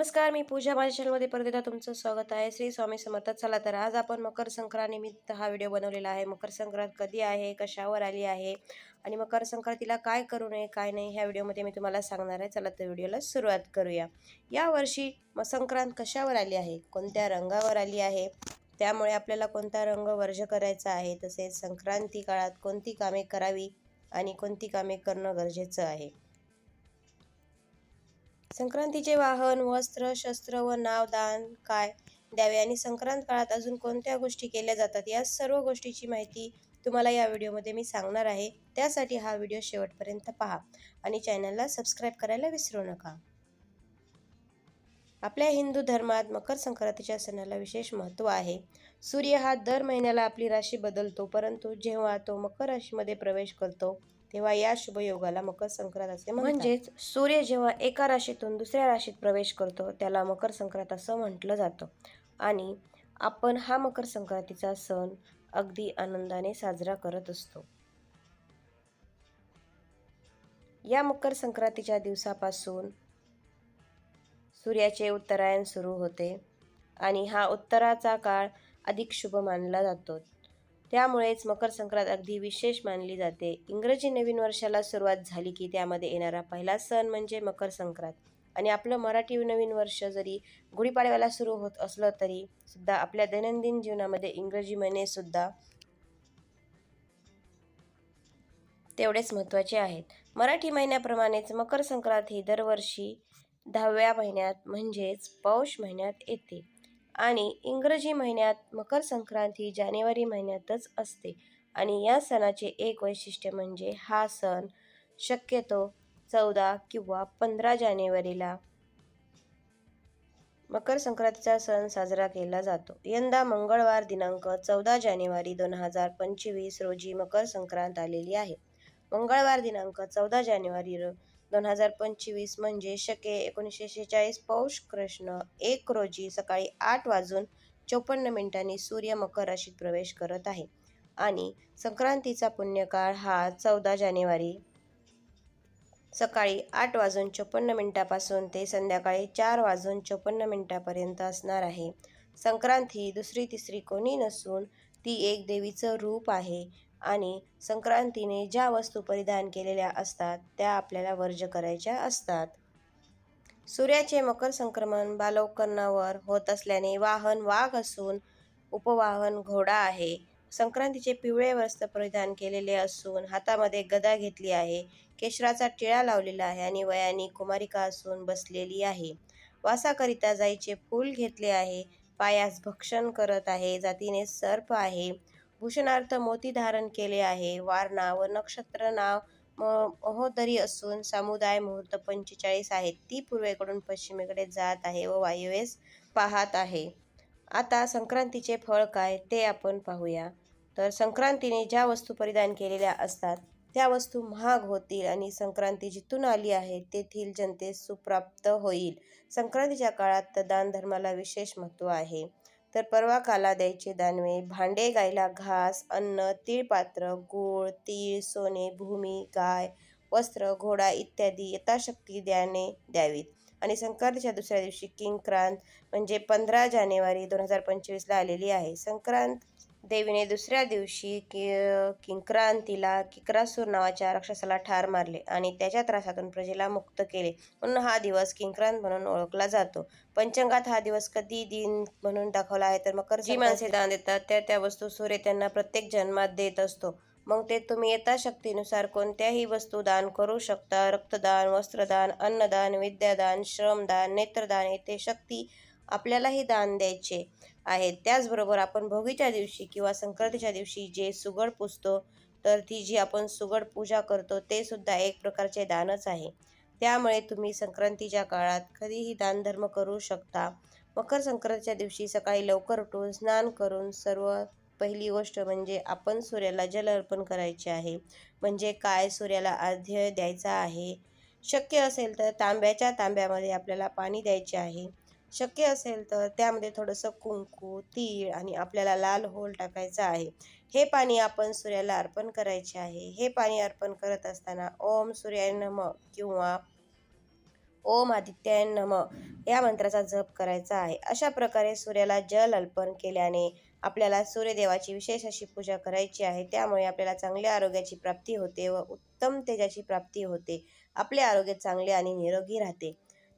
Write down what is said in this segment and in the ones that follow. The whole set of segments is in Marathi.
नमस्कार मी पूजा माझ्या चॅनलमध्ये परत एकदा तुमचं स्वागत आहे. श्री स्वामी समर्थ. चला तर आज आपण मकर संक्रांतनिमित्त हा व्हिडिओ बनवलेला आहे. मकर संक्रांत कधी आहे? कशावर आली आहे? आणि मकर संक्रांतीला काय करू नये काय नाही ह्या व्हिडिओमध्ये मी तुम्हाला सांगणार आहे. चला तर व्हिडिओला सुरुवात करूया. यावर्षी म संक्रांत कशावर आली आहे? कोणत्या रंगावर आली आहे? त्यामुळे आपल्याला कोणता रंग वर्ज करायचा आहे? तसेच संक्रांती काळात कोणती कामे करावी? आणि कोणती कामे करणं गरजेचं आहे? संक्रांतीचे वाहन वस्त्र शस्त्र व नाव दान काय द्यावे आणि संक्रांत काळात अजून कोणत्या गोष्टी केल्या जातात? या सर्व गोष्टीची माहिती तुम्हाला या व्हिडिओमध्ये मी सांगणार आहे. त्यासाठी हा व्हिडिओ शेवटपर्यंत पहा आणि चॅनलला सबस्क्राईब करायला विसरू नका. आपल्या हिंदू धर्मात मकर संक्रांतीच्या सणाला विशेष महत्त्व आहे. सूर्य हा दर महिन्याला आपली राशी बदलतो परंतु जेव्हा तो मकर राशीमध्ये प्रवेश करतो तेव्हा या शुभयोगाला मकर संक्रांत असे म्हणजेच सूर्य जेव्हा एका राशीतून दुसऱ्या राशीत प्रवेश करतो त्याला मकर संक्रांत असं म्हटलं जातं. आणि आपण हा मकर संक्रांतीचा सण अगदी आनंदाने साजरा करत असतो. या मकर संक्रांतीच्या दिवसापासून सूर्याचे उत्तरायण सुरू होते आणि हा उत्तराचा काळ अधिक शुभ मानला जातो. त्यामुळेच मकर संक्रांत अगदी विशेष मानली जाते. इंग्रजी नवीन वर्षाला सुरुवात झाली की त्यामध्ये येणारा पहिला सण म्हणजे मकर संक्रांत आणि आपलं मराठी नवीन वर्ष जरी गुढीपाडव्याला सुरू होत असलं तरी सुद्धा आपल्या दैनंदिन जीवनामध्ये इंग्रजी महिने सुद्धा तेवढेच महत्त्वाचे आहेत. मराठी महिन्याप्रमाणेच मकर संक्रांत ही दरवर्षी दहाव्या महिन्यात म्हणजेच पौष महिन्यात येते. आणि इंग्रजी महिन्यात मकर संक्रांती ही जानेवारी महिन्यातच असते. आणि या सणाचे एक वैशिष्ट्य म्हणजे हा सण शक्यतो चौदा किंवा पंधरा जानेवारीला मकर संक्रांतीचा सण साजरा केला जातो. यंदा मंगळवार दिनांक चौदा जानेवारी दोन हजार पंचवीस रोजी मकर संक्रांत आलेली आहे. मंगळवार दिनांक चौदा जानेवारी दोन हजार पंचवीस म्हणजे शके एकोणीसशे शेहेचाळीस पौष कृष्ण. एक रोजी सकाळी आठ वाजून चोपन्न मिनिटांनी सूर्य मकर राशीत प्रवेश करत आहे. आणि संक्रांतीचा पुण्यकाळ हा चौदा जानेवारी. सकाळी आठ वाजून चोपन्न मिनिटापासून ते संध्याकाळी चार वाजून चोपन्न मिनिटापर्यंत असणार आहे. संक्रांत ही दुसरी तिसरी कोणी नसून ती एक देवीचं रूप आहे. आणि संक्रांतीने ज्या वस्तू परिधान केलेल्या असतात त्या आपल्याला वर्ज करायच्या असतात. सूर्याचे मकर संक्रमण बालवकरणावर होत असल्याने वाहन वाघ असून उपवाहन घोडा आहे. संक्रांतीचे पिवळे वस्त्र परिधान केलेले असून हातामध्ये गदा घेतली आहे केशराचा टिळा लावलेला आहे आणि वयानी कुमारिका असून बसलेली आहे. वासाकरिता जाईचे फूल घेतले आहे पायास भक्षण करत आहे जातीने सर्प आहे. भूषणार्थ मोती धारण केले आहे. वार नाव व नक्षत्र नाव महोदरी असून समुदाय मुहूर्त पंचेचाळीस आहेत. ती पूर्वेकडून पश्चिमेकडे जात आहे व वायुवेस पाहत आहे. आता संक्रांतीचे फळ काय ते आपण पाहूया. तर संक्रांतीने ज्या वस्तू परिधान केलेल्या असतात त्या वस्तू महाग होतील आणि संक्रांती जिथून आली आहे तेथील जनतेस सुप्राप्त होईल. संक्रांतीच्या काळात दान धर्माला विशेष महत्त्व आहे. तर परवा काला द्यायचे दानवे भांडे गायला घास अन्न तीळपात्र गूळ तीळ सोने भूमी गाय वस्त्र घोडा इत्यादी यथाशक्ती द्याने द्यावीत. आणि संक्रांतीच्या दुसऱ्या दिवशी किंक्रांत म्हणजे पंधरा जानेवारी दोन हजार पंचवीसला आलेली आहे. संक्रांत देवीने दुसऱ्या दिवशी कि किंक्रांतीला किक्रासूर नावाच्या राक्षसाला ठार मारले आणि त्याच्या त्रासातून प्रजेला मुक्त केले. म्हणून हा दिवस किंक्रांत म्हणून ओळखला जातो. पंचांगात हा दिवस कधी दिन म्हणून दाखवला आहे तर मकर जी माणसे दान देतात त्या त्या वस्तू सूर्य त्यांना प्रत्येक जन्मात देत असतो. मग ते तुम्ही यथाशक्तीनुसार कोणत्याही वस्तू दान करू शकता. रक्तदान वस्त्रदान अन्नदान विद्यादान श्रमदान नेत्रदान येथे शक्ती आपल्यालाही दान द्यायचे. आहेत. त्याचबरोबर आपण भोगीच्या दिवशी किंवा संक्रांतीच्या दिवशी जे सुगड पुजतो तर ती जी आपण सुगड पूजा करतो ते सुद्धा एक प्रकारचे दानच आहे. त्यामुळे तुम्ही संक्रांतीच्या काळात कधीही दानधर्म करू शकता. मकर संक्रांतीच्या दिवशी सकाळी लवकर उठून स्नान करून सर्व पहिली गोष्ट म्हणजे आपण सूर्याला जल अर्पण करायचे आहे. म्हणजे काय सूर्याला आध्य द्यायचा आहे? शक्य असेल तर तांब्याच्या तांब्यामध्ये आपल्याला पाणी द्यायचे आहे. शक्य असेल तर त्यामध्ये थोडंसं कुंकू तीळ आणि आपल्याला लाल होल टाकायचं आहे. हे पाणी आपण सूर्याला अर्पण करायचे आहे. हे पाणी अर्पण करत असताना ओम सूर्याय नम किंवा ओम आदित्याय नम या मंत्राचा जप करायचा आहे. अशा प्रकारे सूर्याला जल अर्पण केल्याने आपल्याला सूर्यदेवाची विशेष अशी पूजा करायची आहे. त्यामुळे आपल्याला चांगल्या आरोग्याची प्राप्ती होते व उत्तम तेजाची प्राप्ती होते. आपले आरोग्य चांगले आणि निरोगी राहते.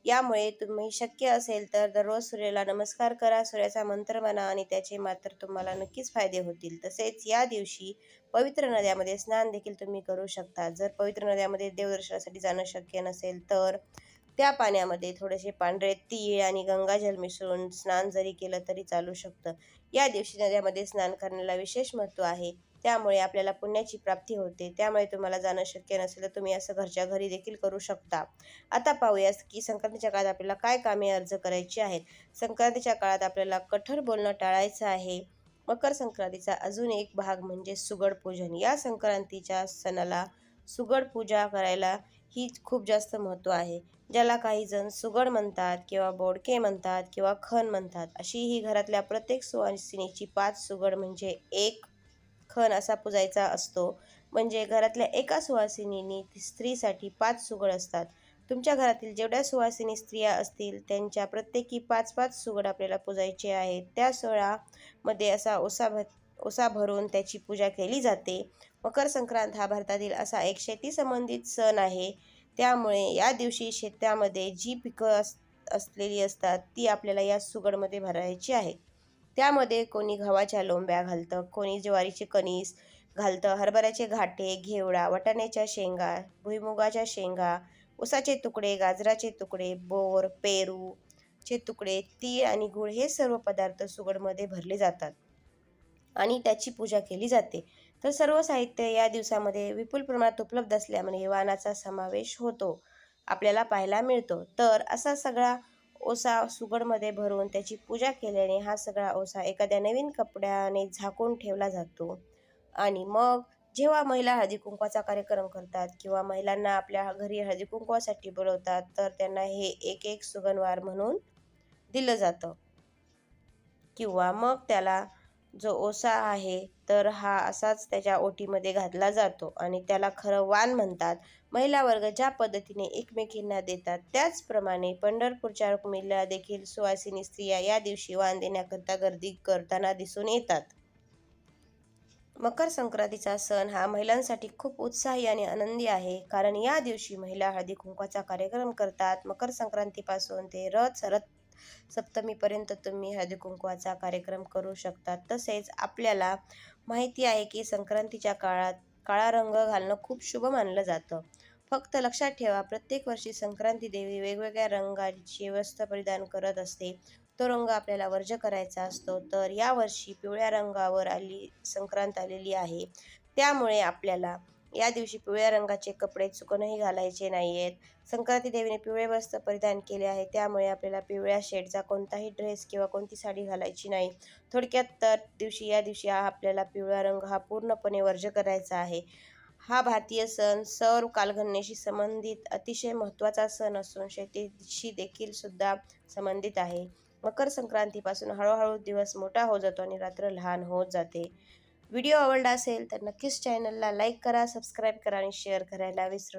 यामुळे तुम्ही शक्य असेल तर दररोज सूर्याला नमस्कार करा. सूर्याचा मंत्र म्हणा आणि त्याचे मात्र तुम्हाला नक्कीच फायदे होतील. तसेच या दिवशी पवित्र नद्यामध्ये स्नान देखील तुम्ही करू शकता. जर पवित्र नद्यामध्ये देवदर्शनासाठी जाणं शक्य नसेल तर त्या पाण्यामध्ये थोडेसे पांढरे तीळ आणि गंगाजल मिसळून स्नान जरी केलं तरी चालू शकतं. या दिवशी नद्यामध्ये स्नान करण्याला विशेष महत्त्व आहे. त्यामुळे आपल्याला पुण्याची प्राप्ती होते. त्यामुळे तुम्हाला जाणं शक्य नसेल तर तुम्ही असं घरच्या घरी देखील करू शकता. आता पाहूयास की संक्रांतीच्या काळात आपल्याला काय कामे अर्ज करायची आहेत? संक्रांतीच्या काळात आपल्याला कठोर बोलणं टाळायचं आहे. मकर संक्रांतीचा अजून एक भाग म्हणजे सुगड पूजन. या संक्रांतीच्या सणाला सुगड पूजा करायला ही खूप जास्त महत्त्व आहे. ज्याला काही जण सुगड म्हणतात किंवा बोडके म्हणतात किंवा खण म्हणतात अशी ही घरातल्या प्रत्येक सुवासिनीची पाच सुगड म्हणजे एक खण असा पुजायचा असतो. म्हणजे घरातल्या एका सुवासिनीनी स्त्रीसाठी पाच सुगड असतात. तुमच्या घरातील जेवढ्या सुवासिनी स्त्रिया असतील त्यांच्या प्रत्येकी पाच पाच सुगड आपल्याला पूजायचे आहेत. त्या सोळामध्ये असा ओसा भर ओसा भरून त्याची पूजा केली जाते. मकर संक्रांत हा भारतातील असा एक शेतीसंबंधित सण आहे. त्यामुळे या दिवशी शेतामध्ये जी पिकं अस असलेली असतात ती आपल्याला या सुगडमध्ये भरायची आहेत. त्यामध्ये कोणी गव्हाच्या लोंब्या घालतं कोणी ज्वारीचे कणीस घालतं हरभऱ्याचे घाटे घेवडा वाटाण्याच्या शेंगा भुईमुगाच्या शेंगा उसाचे तुकडे गाजराचे तुकडे बोर पेरूचे तुकडे तीळ आणि गुळ हे सर्व पदार्थ सुगडमध्ये भरले जातात आणि त्याची पूजा केली जाते. तर सर्व साहित्य या दिवसामध्ये विपुल प्रमाणात उपलब्ध असल्यामुळे वाणाचा समावेश होतो आपल्याला पाहायला मिळतो. तर असा सगळा ओसा सुगडमध्ये भरून त्याची पूजा केल्याने हा सगळा ओसा एखाद्या नवीन कपड्याने झाकून ठेवला जातो. आणि मग जेव्हा महिला हळदी कुंकवाचा कार्यक्रम करतात किंवा महिलांना आपल्या घरी हळदी कुंकवासाठी बोलवतात तर त्यांना हे एक एक सुगणवार म्हणून दिलं जातं. किंवा मग त्याला जो ओसा आहे तर हा असाच त्याच्या ओटीमध्ये घातला जातो आणि त्याला खरं वाण म्हणतात. महिला वर्ग ज्या पद्धतीने एकमेकींना देतात त्याचप्रमाणे पंढरपूरच्या रुक्मिणीला देखील सुवासिनी स्त्रिया या दिवशी वाण देण्याकरता गर्दी करताना दिसून येतात. मकर संक्रांतीचा सण हा महिलांसाठी खूप उत्साही आणि आनंदी आहे कारण या दिवशी महिला हळदी कुंकवाचा कार्यक्रम करतात. मकर संक्रांतीपासून ते रथ रथ सप्तमीपर्यंत तुम्ही हळदी कुंकवाचा कार्यक्रम करू शकता. तसेच आपल्याला माहिती आहे की संक्रांतीच्या काळात काळा रंग घालणं खूप शुभ मानलं जातं. फक्त लक्षात ठेवा प्रत्येक वर्षी संक्रांती देवी वेगवेगळ्या रंगाची वस्त्र परिधान करत असते. तो रंग आपल्याला वर्ज करायचा असतो. तर यावर्षी पिवळ्या रंगावर आली संक्रांत आलेली आहे. त्यामुळे आपल्याला या दिवशी पिवळ्या रंगाचे कपडे चुकूनही घालायचे नाही आहेत संक्रांती देवीने पिवळे वस्त्र परिधान केले आहे. त्यामुळे आपल्याला पिवळ्या शेडचा कोणताही ड्रेस किंवा कोणती साडी घालायची नाही. थोडक्यात तर दिवशी या दिवशी हा आपल्याला पिवळा रंग हा पूर्णपणे वर्ज करायचा आहे. हा भारतीय सण सौर कालगणनेशी संबंधित अतिशय महत्त्वाचा सण असून शेतीशी देखील सुद्धा संबंधित आहे. मकर संक्रांतीपासून हळूहळू दिवस मोठा होत जातो आणि रात्र लहान होत जाते. व्हिडिओ आवडला असेल तर नक्कीच चॅनलला लाईक करा सबस्क्राईब करा आणि शेअर करायला विसरू